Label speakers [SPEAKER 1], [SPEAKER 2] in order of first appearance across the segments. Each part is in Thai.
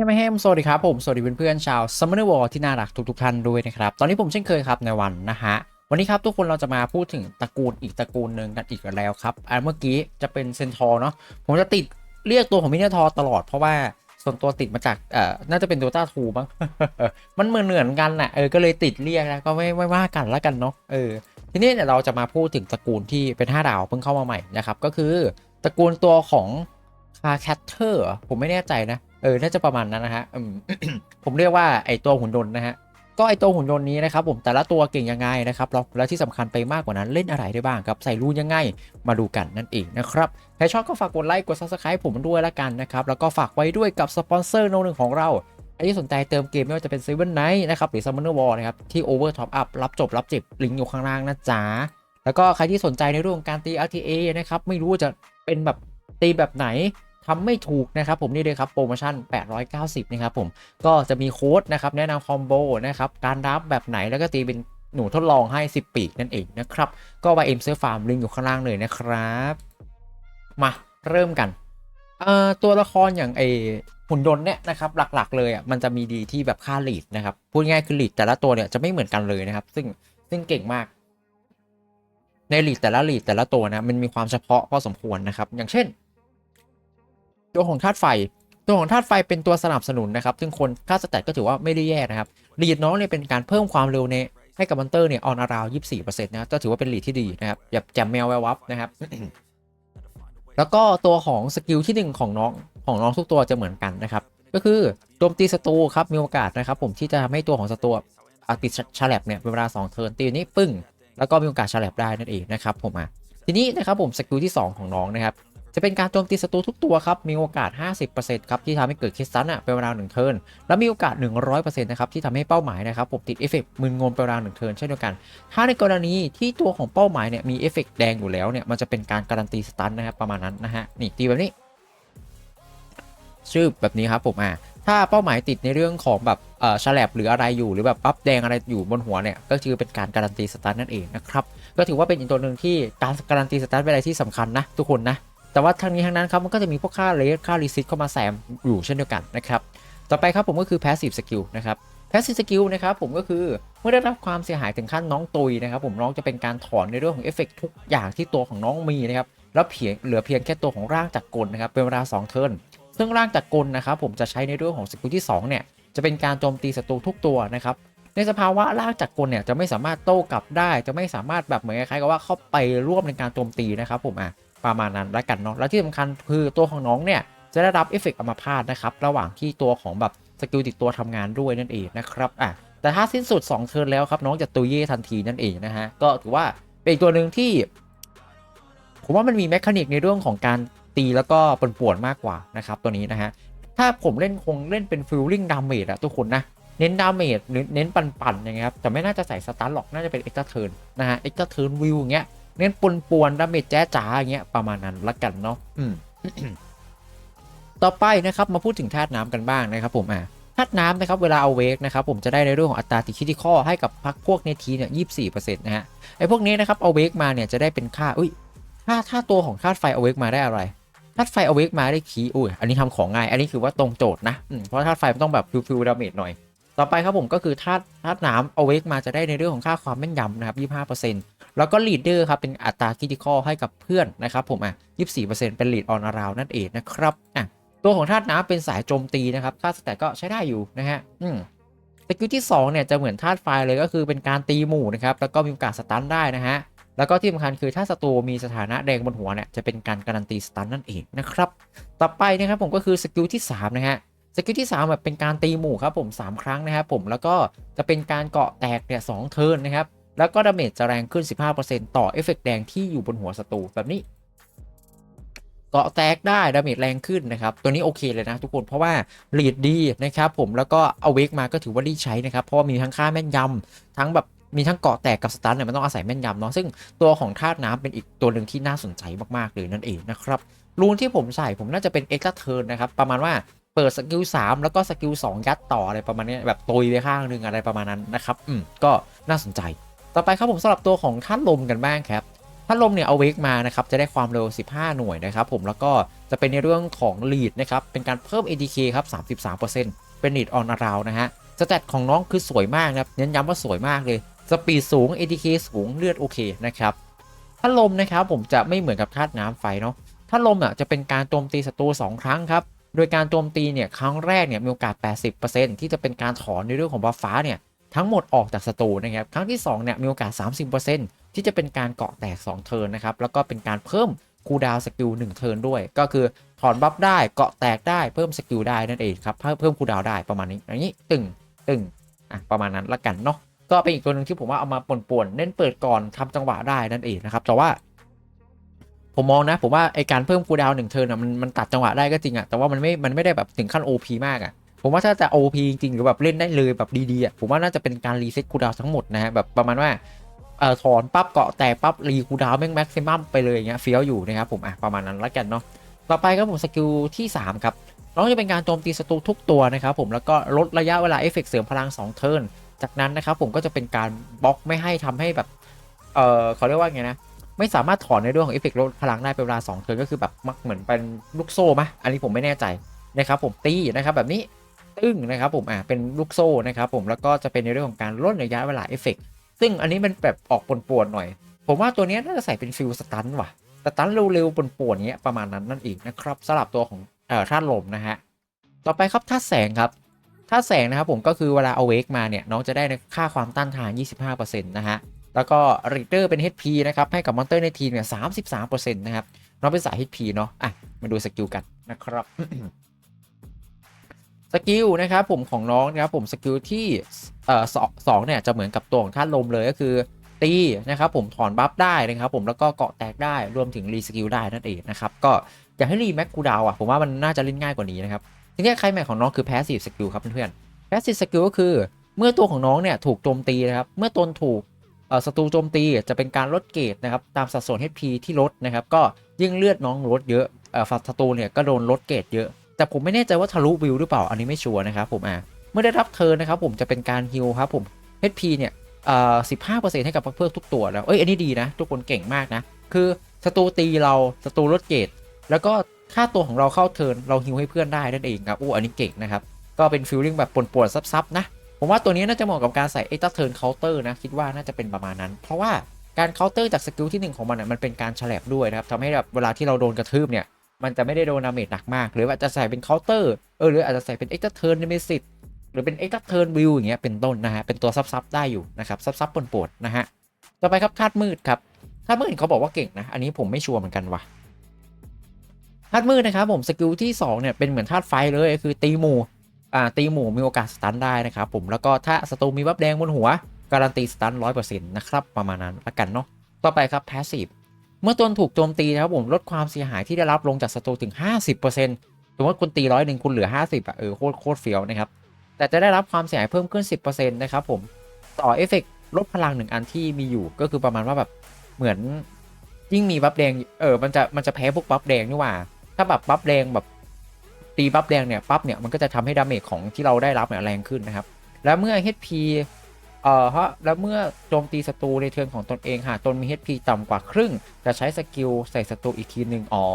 [SPEAKER 1] ให้มาแฮมสวัสดีครับผมสวัสดีเพื่อนๆชาว Summoner War ที่น่ารักทุกๆท่านด้วยนะครับ ตอนนี้ผมเช่นเคยครับในวันนะฮะ วันนี้ครับทุกคนเราจะมาพูดถึงตระกูลอีกตระกูลหนึ่งกันอีกแล้วครับอันเมื่อกี้จะเป็นเซนทอร์เนาะผมจะติดเรียกตัวของมินเนทอร์ตลอดเพราะว่าส่วนตัวติดมาจากเอ่อน่าจะเป็นโดตาทูบ้างมันเหมือนเหมือนกันน่ะเออก็เลยติดเรียกนะก็ไม่ไม่ว่ากันแล้วกันเนาะเออทีนี้เนี่ยเราจะมาพูดถึงตระกูลที่เป็น5ดาวเพิ่งเข้ามาใหม่นะครับก็คือตระกูลตัวของคาแคทเทอร์ผมไม่แน่ใจนะ เออ น่าจะประมาณนั้นนะฮะผมเรียกว่าไอตัวหุ่นยนต์นะฮะ ก็ไอตัวหุ่นยนต์นี้นะครับผมแต่ละตัวเก่งยังไงนะครับแล้วที่สำคัญไปมากกว่านั้นเล่นอะไรได้บ้างครับ ใส่รูนยังไง มาดูกันนั่นเองนะครับ ใครชอบก็ฝากกดไลค์ กด subscribe ผมด้วยละกันนะครับ แล้วก็ฝากไว้ด้วยกับสปอนเซอร์โนหนึ่งของเราใครที่สนใจเติมเกมไม่ว่าจะเป็น Seven Night นะครับ หรือ Summoner War นะครับ ที่ Over Top Up รับจบรับจ็บลิงก์อยู่ข้างล่างนะจ๊ะ แล้วก็ใครที่สนใจในเรื่องการตี RTA นะครับ ไม่รู้จะเป็นแบบตีแบบไหน ทำไม่ถูกนะครับผมนี่เลยครับโปรโมชั่น 890 นะครับผมก็จะมีโค้ดนะครับแนะนำคอมโบนะครับการรับแบบไหนแล้วก็ตีเป็นหนูทดลองให้ 10 ปีกนั่นเองนะครับ ก็ไปเอ็มเซอร์ฟาร์มลิงอยู่ข้างล่างเลยนะครับ มาเริ่มกันตัวละครอย่างไอหุ่นยนต์เนี่ยนะครับหลักๆ เลยอะมันจะมีดีที่แบบค่าลีดนะครับพูดง่ายคือลีดแต่ละตัวเนี่ยจะไม่เหมือนกันเลยนะครับ ซึ่งซึ่งเก่งมาก ในลีดแต่ละลีดแต่ละตัวนะมันมีความเฉพาะพอสมควรนะครับ อย่างเช่น ตัวของธาตุไฟ ตัวของธาตุไฟเป็นตัวสนับสนุนนะครับ ซึ่งคนค่าสแตทก็ถือว่าไม่ได้แย่นะครับลีดน้องเนี่ยเป็นการเพิ่มความเร็วในให้กับมอนเตอร์เนี่ยออนอาราวยี่สี่เปอร์เซ็นต์นะก็ถือว่าเป็นลีดที่ดีนะครับอย่าแจมแมวแวววับนะครับแล้วก็ตัวของสกิลที่หนึ่งของน้องของน้องทุกตัวจะเหมือนกันนะครับ ก็คือโจมตีศัตรูครับมีโอกาสนะครับ ผมที่จะทำให้ตัวของศัตรูติดฉลับเนี่ยเป็นเวลา2เทิร์นตีนี้ปึ้ง แล้วก็มีโอกาสฉลับได้นั่นเองนะครับผมอะทีนี้นะครับผมสกิลที่ 2 ของน้องนะครับ จะเป็นการโจมตีศัตรูทุกตัวครับ มีโอกาส 50%ครับที่ทำให้เกิดคิสตันอะเป็นเวลา1เทิร์นแล้วมีโอกาส 100%นะครับที่ทำให้เป้าหมายนะครับผมติดเอฟเฟกต์มึนงงเป็นเวลา1เทิร์นเช่นเดียวกัน ถ้าในกรณีที่ตัวของเป้าหมายเนี่ยมีเอฟเฟกต์แดงอยู่แล้วเนี่ยมันจะเป็นการการันตีสตันนะครับประมาณนั้นนะฮะนี่ตีแบบนี้ ชื่อแบบนี้ครับผมอะถ้าเป้าหมายติดในเรื่องของแบบเอ่อฉลบหรืออะไรอยู่หรือแบบปั๊บแดงอะไรอยู่บนหัวเนี่ยก็คือเป็นการการันตีสตาร์ทนั่นเองนะครับก็ถือว่าเป็นอีกตัวหนึ่งที่การการันตีสตาร์ทเป็นอะไรที่สำคัญนะทุกคนนะ แต่ว่าทั้งนี้ทั้งนั้นครับมันก็จะมีพวกค่าเลสค่ารีซิตเข้ามาแซมอยู่เช่นเดียวกันนะครับต่อไปครับผมก็คือ passive skill นะครับ passive skill นะครับผมก็คือเมื่อได้รับความเสียหายถึงขั้นน้องตุยนะครับผมน้องจะเป็นการถอนในเรื่องของเอฟเฟกทุกอย่างที่ตัวของน้องมีนะครับแล้วเพียงเหลือเพียงแค่ตัวของร่างจากกลนะครับเป็นเวลา 2 เทิร์นซึ่งร่างจากกลนะครับผมจะใช้ในเรื่องของสกิลที่2เนี่ยจะเป็นการโจมตีศัตรูทุกตัวนะครับในสภาวะร่างจากกลเนี่ยจะไม่สามารถโต้กลับได้ จะไม่สามารถแบบเหมือนคล้ายๆกับว่าเข้าไปร่วมในการโจมตีนะครับผมอะ ประมาณนั้นแล้วกันเนาะแล้วที่สำคัญคือตัวของน้องเนี่ยจะได้รับเอฟเฟกต์อัมพาตนะครับระหว่างที่ตัวของแบบสกิลติดตัวทำงานด้วยนั่นเองนะครับอะแต่ถ้าสิ้นสุด 2 เทิร์นแล้วครับน้องจะตุยเย่ทันทีนั่นเองนะฮะก็ถือว่าเป็นอีกตัวหนึ่งที่ ผมว่ามันมีแมคานิกในเรื่องของการตีแล้วก็ปนป่วนๆมากกว่านะครับตัวนี้นะฮะถ้าผมเล่นคงเล่นเป็นฟิลลิ่งดาเมจอะทุกคนนะเน้นดาเมจเน้นปันๆอย่างเงี้ยครับแต่ไม่น่าจะใส่สตันหรอกน่าจะเป็นเอ็กซ์เทิร์นนะฮะเอ็กซ์เทิร์นวิวอย่างเงี้ย เน้นปนป่วนๆดาเมจแจ๊จ๋าอย่างเงี้ยประมาณนั้นละกันเนาะอืมต่อไปนะครับมาพูดถึงธาตุน้ำกันบ้างนะครับผมอะธาตุน้ำนะครับเวลาเอาเวกนะครับผมจะได้ในเรื่องของอัตราติคิดข้อให้กับพักพวกเนทีเนี่ยยี่สิบสี่เปอร์เซ็นต์นะฮะไอ้พวกนี้นะครับเอาเวกมาเนี่ยจะได้เป็นค่าอุ้ยถ้าถ้าตัวของธาตุไฟเอาเวกมาได้อะไรธาตุไฟเอาเวกมาได้คีย์อุ้ยอันนี้ทำของง่าย อันนี้คือว่าตรงโจทย์นะอืมเพราะธาตุไฟมันต้องแบบฟิลฟิลดาเมจหน่อย ต่อไปครับผมก็คือธาตุธาตุน้ำเอาเวกมาจะได้ในเรื่องของค่าความแม่นยำนะครับ25%แล้วก็ลีดเดอร์ครับเป็นอัตราคิติคอให้กับเพื่อนนะครับผมอะ24%เป็นลีดออนอาราวนั่นเองนะครับอะตัวของธาตุน้ำเป็นสายโจมตีนะครับค่าสแตทก็ใช้ได้อยู่นะฮะอืมสกิลที่2เนี่ยจะเหมือนธาตุไฟเลยก็คือเป็นการตีหมู่นะครับแล้วก็มีโอกาสสตันได้นะฮะแล้วก็ที่สำคัญคือถ้าศัตรูมีสถานะแดงบนหัวเนี่ยจะเป็นการการันตีสตันนั่นเองนะครับต่อไปนะครับผมก็คือสกิลที่3นะฮะสกิลที่3แบบเป็นการตีหมู่ครับผม 3 ครั้งนะครับผมแล้วก็จะเป็นการเกาะแตกเนี่ยสเทิร์นนะครับ แล้วก็ดาเมจจะแรงขึ้น 15%ต่อเอฟเฟกต์แดงที่อยู่บนหัวศัตรูแบบนี้เกาะแตกได้ดาเมจแรงขึ้นนะครับ ตัวนี้โอเคเลยนะทุกคนเพราะว่าลีดดีนะครับผมแล้วก็เอาเวกมาก็ถือว่าดีใช้นะครับ เพราะว่ามีทั้งค่าแม่นยำทั้งแบบมีทั้งเกาะแตกกับสตันเนี่ยมันต้องอาศัยแม่นยำเนาะซึ่งตัวของธาตุน้ำเป็นอีกตัวหนึ่งที่น่าสนใจมากๆเลยนั่นเองนะครับรูนที่ผมใส่ผมน่าจะเป็นเอ็กซ์เทิร์นนะครับประมาณว่าเปิดสกิล3แล้วก็สกิล2ยัดต่ออะไรประมาณนี้แบบตุยไปข้างหนึงอะไรประมาณนั้นนะครับอืมก็น่าสนใจ ต่อไปครับผมสำหรับตัวของธาตุลมกันบ้างครับธถ้าลมเนี่ยเอาเวกมานะครับจะได้ความเร็ว 15 หน่วยนะครับผมแล้วก็จะเป็นในเรื่องของ lead นะครับเป็นการเพิ่ม ADK ครับ 33%เป็น lead on around นะฮะสแตทของน้องคือสวยมากนะครับเน้นย้ำว่าสวยมากเลยสปีดสูง ADK สูงเลือดโอเคนะครับถ้านลมนะครับผมจะไม่เหมือนกับธาตุน้ำไฟเนาะถ้านลมอะจะเป็นการโจมตีศัตรู2 ครั้งครับโดยการโจมตีเนี่ยครั้งแรกเนี่ยมีโอกาส 80%ที่จะเป็นการถอนในเรื่องของบัฟฟ้าเนี่ย ทั้งหมดออกจากศัตรูนะครับ ครั้งที่2เนี่ยมีโอกาส 30%ที่จะเป็นการเกาะแตก 2 เทิร์นนะครับ แล้วก็เป็นการเพิ่มคูดาวสกิล1เทิร์นด้วย ก็คือถอนบัฟได้เกาะแตกได้เพิ่มสกิลได้นั่นเองครับ เพิ่มคูดาวได้ประมาณนี้อย่างนี้ตึงตึงอะประมาณนั้นละกันเนาะ ก็เป็นอีกตัวหนึ่งที่ผมว่าเอามาป่วนๆเน้นเปิดก่อนทำจังหวะได้นั่นเองนะครับ แต่ว่าผมมองนะผมว่าไอการเพิ่มคูดาวหนึ่งเทิร์นอะมันมันตัดจังหวะได้ก็จริงอะแต่ว่ามันไม่มันไม่ได้แบบถึงขั้น OP มากอะ ผมว่าถ้าจะ OP จริงๆหรือแบบเล่นได้เลยแบบดีๆอะผมว่าน่าจะเป็นการรีเซ็ตคูดาวทั้งหมดนะฮะแบบประมาณว่าเอ่อถอนปั๊บเกาะแตกปั๊บรีคูดาวแม่งแม็กซิมัมไปเลยอย่างเงี้ยเฟี้ยวอยู่นะครับผมอะประมาณนั้นละกันเนาะต่อไปครับผมสกิลที่ 3 ครับน้องจะเป็นการโจมตีศัตรูทุกตัวนะครับผมแล้วก็ลดระยะเวลาเอฟเฟกต์เสริมพลัง 2 เทิร์นจากนั้นนะครับผมก็จะเป็นการบล็อกไม่ให้ทำให้แบบเออเขาเรียกว่าไงนะไม่สามารถถอนในเรื่องของเอฟเฟกต์ลดพลังได้เป็นเวลา2เทิร์นก็คือแบบมักเหมือนเป็นลูกโซ่มะอันนี้ผมไม่แน่ใจนะครับผมตีนะครับแบบนี้ ตึ้งนะครับผมอ่าเป็นลูกโซ่นะครับผมแล้วก็จะเป็นในเรื่องของการลดระยะเวลาเอฟเฟกต์ซึ่งอันนี้มันแบบออกปวนๆหน่อย ผมว่าตัวนี้น่าจะใส่เป็นฟิลสตันว่ะสตันเร็วๆปวนๆเงี้ยประมาณนั้นนั่นเองนะครับสลับตัวของเอ่อธาตุลมนะฮะต่อไปครับธาตุแสงครับธาตุแสงนะครับผมก็คือเวลาเอาเวกมาเนี่ยน้องจะได้ค่าความต้านทาน 25%นะฮะแล้วก็รีเดอร์เป็น HP นะครับให้กับมอนเตอร์ในทีมเนี่ย33%นะครับน้องเป็นสาย HP เนาะอะมาดูสกิลกันนะครับ สกิลนะครับผมของน้องนะครับผมสกิลที่เอ่อสองเนี่ยจะเหมือนกับตัวของท่านลมเลยก็คือตีนะครับผมถอนบัฟได้นะครับผมแล้วก็เกาะแตกได้รวมถึงรีสกิลได้นั่นเองนะครับก็อยากให้รีแม็กกูดาวอะผมว่ามันน่าจะเล่นง่ายกว่านี้นะครับทีนี้ใครแม็กของน้องคือแพสซีฟสกิลครับเพื่อนๆแพสซีฟสกิลก็คือเมื่อตัวของน้องเนี่ยถูกโจมตีนะครับเมื่อตนถูกเอ่อศัตรูโจมตีจะเป็นการลดเกรดนะครับตามสัดส่วน HP ที่ลดนะครับก็ยิ่งเลือดน้องลดเยอะเอ่อศัตรูเนี่ยก็โดนลดเกรดเยอะ แต่ผมไม่แน่ใจว่าทะลุวิวหรือเปล่าอันนี้ไม่ชัวร์นะครับผมอะเมื่อได้รับเทิร์นนะครับผมจะเป็นการฮิลครับผม HP เนี่ยเอ่อ15%ให้กับเพื่อนทุกตัวแล้ว เอ้ย อันนี้ดีนะ ทุกคนเก่งมากนะ คือศัตรูตีเราศัตรูลดเกรดแล้วก็ค่าตัวของเราเข้าเทิร์นเราฮิลให้เพื่อนได้นั่นเองครับอู้อันนี้เก่งนะครับ ก็เป็นฟิลลิ่งแบบปวดๆซับๆนะ ผมว่าตัวนี้น่าจะเหมาะกับการใส่เอ็กซ์เทิร์นเคาน์เตอร์นะ คิดว่าน่าจะเป็นประมาณนั้น เพราะว่าการเคาน์เตอร์จากสกิลที่ 1 ของมันอะมันเป็นการฉลบด้วยนะครับทำให้แบบเวลาที่เราโดนกระทืบเนี่ย มันจะไม่ได้โดนดาเมจหนักมาก หรือว่าจะใส่เป็นเคาน์เตอร์เออหรืออาจจะใส่เป็นเอ็กซ์เทิร์นเมสิตหรือเป็นเอ็กซ์เทิร์นวิวอย่างเงี้ยเป็นต้นนะฮะเป็นตัวซับๆได้อยู่นะครับซับๆปวดนะฮะต่อไปครับธาตุมืดครับธาตุมืดเขาบอกว่าเก่งนะอันนี้ผมไม่ชัวร์เหมือนกันว่ะธาตุมืดนะครับผมสกิลที่สองเนี่ยเป็นเหมือนธาตุไฟเลยคือตีหมู่อ่าตีหมู่มีโอกาสสตันได้นะครับผมแล้วก็ถ้าศัตรูมีบัฟแดงบนหัว การันตีสตันร้อยเปอร์เซ็นต์นะครับประมาณนั้นละกันเนาะต่อไปครับแพสซีฟ เมื่อตนถูกโจมตีนะครับผมลดความเสียหายที่ได้รับลงจากศัตรูถึง 50%สมมติคุณตีร้อยหนึ่งคุณเหลือ 50อะเออโคตรโคตรเฟี้ยวนะครับแต่จะได้รับความเสียหายเพิ่มขึ้น 10%นะครับผมต่อเอฟเฟกลดพลังหนึ่งอันที่มีอยู่ก็คือประมาณว่าแบบเหมือนยิ่งมีบัฟแดงเออมันจะมันจะแพ้พวกบัฟแดงนี่หว่า ถ้าแบบบัฟแดงแบบตีบัฟแดงเนี่ยปั๊บเนี่ยมันก็จะทำให้ดาเมจของที่เราได้รับเนี่ยแรงขึ้นนะครับ แล้วเมื่อ HP เอ่อฮะแล้วเมื่อโจมตีศัตรูในเทิร์นของตนเองหากตนมี HP ต่ำกว่าครึ่ง จะใช้สกิลใส่ศัตรูอีกทีหนึ่งอ๋อ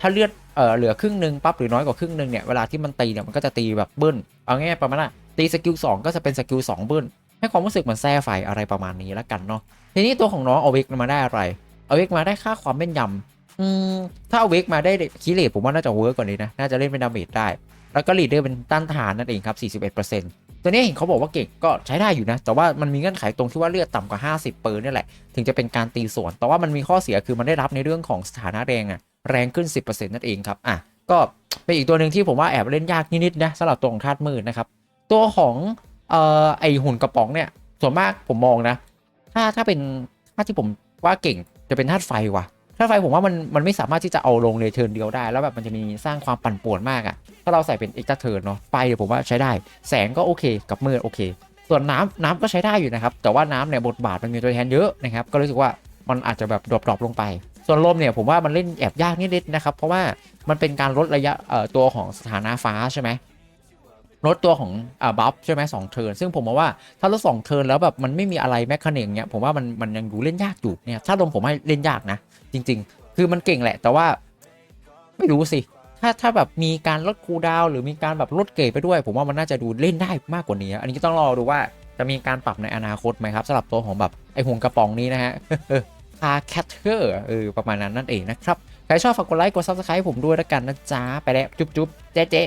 [SPEAKER 1] ถ้าเลือดเอ่อเหลือครึ่งหนึ่งปั๊บหรือน้อยกว่าครึ่งหนึ่งเนี่ย เวลาที่มันตีเนี่ย มันก็จะตีแบบเบิ้ล เอาง่ายประมาณน่ะตีสกิล2ก็จะเป็นสกิล2เบิ้ล ให้ความรู้สึกเหมือนแซ่ไฟอะไรประมาณนี้แล้วกันเนาะ ทีนี้ตัวของน้องเอาเวกมาได้อะไรเอาเวกมาได้ค่าความแม่นยำอืมถ้าเอาเวกมาได้คิเลตผมว่าน่าจะเวิร์กกว่านี้นะ น่าจะเล่นเป็นดาเมจได้ แล้วก็ลีดเดอร์เป็นต้านทานนั่นเองครับ41% ตัวนี้เห็นเขาบอกว่าเก่งก็ใช้ได้อยู่นะ แต่ว่ามันมีเงื่อนไขตรงที่ว่าเลือดต่ำกว่า 50 เปอร์นี่แหละ ถึงจะเป็นการตีสวน แต่ว่ามันมีข้อเสียคือมันได้รับในเรื่องของสถานะแรงอะแรงขึ้น 10%นั่นเองครับอะก็เป็นอีกตัวหนึ่งที่ผมว่าแอบเล่นยากนิดๆนะสำหรับตัวของธาตุมืดนะครับตัวของเอ่อไอหุ่นกระป๋องเนี่ยส่วนมากผมมองนะ ถ้าถ้าเป็นถ้าที่ผมว่าเก่งจะเป็นธาตุไฟว่ะ ถ้าไฟผมว่ามันมันไม่สามารถที่จะเอาลงในเทิร์นเดียวได้ แล้วแบบมันจะมีสร้างความปั่นป่วนมากอะ่ะ ถ้าเราใส่เป็นเอ็กซ์เทิร์นเนาะไฟเดี๋ยวผมว่าใช้ได้ แสงก็โอเค กับมืดโอเค ส่วนน้ำน้ำก็ใช้ได้อยู่นะครับ แต่ว่าน้ำเนี่ยบทบาทมันมีตัวแทนเยอะนะครับ ก็รู้สึกว่ามันอาจจะแบบดรอปๆลงไป ส่วนลมเนี่ยผมว่ามันเล่นแอบยากนิดๆนะครับ เพราะว่ามันเป็นการลดระยะเอ่อตัวของสถานะฟ้าใช่ไหม ลดตัวของอ่าบัฟใช่ไหมสองเทิร์นซึ่งผมมองว่าถ้าลดสองเทิร์นแล้วแบบมันไม่มีอะไรแมคคานิกเนี้ยผมว่ามันมันยังดูเล่นยากอยู่เนี่ยถ้าลมผมให้เล่นยากนะ จริง ๆ คือมันเก่งแหละ แต่ว่าไม่รู้สิถ้าถ้าแบบมีการลดคูลดาวหรือมีการแบบลดเกรดไปด้วย ผมว่ามันน่าจะดูเล่นได้มากกว่านี้ อันนี้ก็ต้องรอดูว่าจะมีการปรับในอนาคตไหมครับสำหรับตัวของแบบไอห่วงกระป๋องนี้นะฮะคาแคทเทอร์เออประมาณนั้นนั่นเองนะครับ ใครชอบฝากกดไลค์กดซับสไครต์ผมด้วยแล้วกันนะจ๊ะ ไปแล้ว จุ๊บจุ๊บเจ๊เจ๊